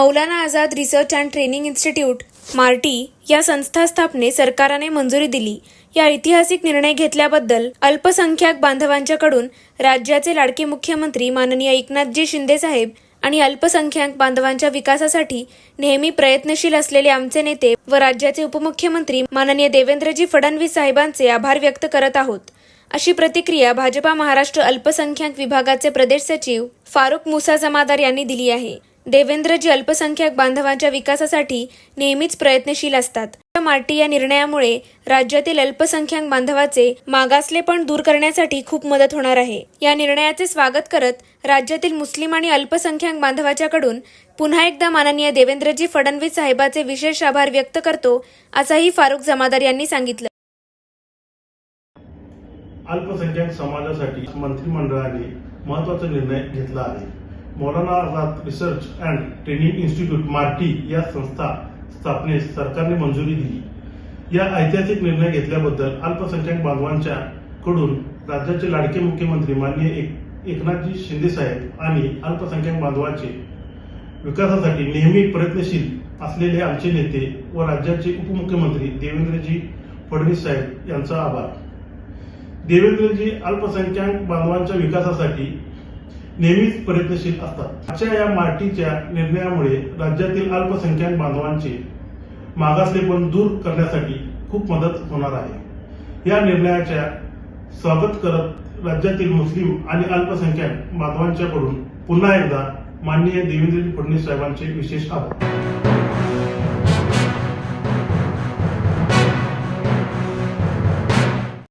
Maulana Azad research and training institute MARTI या संस्था स्थापने सरकारने मंजुरी दिली. या ऐतिहासिक निर्णय घेतल्याबद्दल अल्पसंख्याक बांधवांच्याकडून राज्याचे लाडके मुख्यमंत्री माननीय एकनाथजी शिंदे साहेब आणि अल्पसंख्याक बांधवांच्या विकासासाठी नेहमी प्रयत्नशील असलेले आमचे नेते व राज्याचे उपमुख्यमंत्री माननीय देवेंद्रजी फडणवीस साहेबांचे आभार व्यक्त करत आहोत. अशी प्रतिक्रिया भाजपा महाराष्ट्र अल्पसंख्याक विभागाचे प्रदेश सचिव फारुख मुसा जमादार यांनी दिली आहे. देवेंद्रजी अल्पसंख्याक बांधवांच्या विकासासाठी नेहमीच प्रयत्नशील असतात. मार्टी या निर्णयामुळे राज्यातील अल्पसंख्याक बांधवाचे मागासले पण दूर करण्यासाठी खूप मदत होणार आहे. या निर्णयाचे स्वागत करत राज्यातील मुस्लिम आणि अल्पसंख्याक बांधवाच्याकडून पुन्हा एकदा माननीय देवेंद्रजी फडणवीस साहेबाचे विशेष आभार व्यक्त करतो असंही फारुख जमादार यांनी सांगितलं. अल्पसंख्याक समाजासाठी मंत्रिमंडळाने महत्त्वाचा निर्णय घेतला आहे. Maulana research and training institute MARTI या संस्था स्थापनेस सरकारने मंजुरी दिली. या ऐतिहासिक निर्णय घेतल्याबद्दल अल्पसंख्याक बांधवांच्या कडून राज्याचे लाडके मुख्यमंत्री माननीय एक एकनाथजी शिंदे साहेब आणि अल्पसंख्याक बांधवाचे विकासासाठी नेहमी प्रयत्नशील असलेले आमचे नेते व राज्याचे उपमुख्यमंत्री देवेंद्रजी फडणवीस साहेब यांचा आभार. देवेंद्रजी अल्पसंख्याक बांधवांच्या विकासासाठी नेहमीच प्रयत्नशील असतात. आजच्या या मार्टीच्या निर्णयामुळे राज्यातील अल्पसंख्याक बांधवांचे मागासलेपण दूर करण्यासाठी खूप मदत होणार आहे. या निर्णयाच्या स्वागत करत राज्यातील मुस्लिम आणि अल्पसंख्याक बांधवांच्याकडून पुन्हा एकदा माननीय देवेंद्र फडणवीस साहेबांचे विशेष आभार.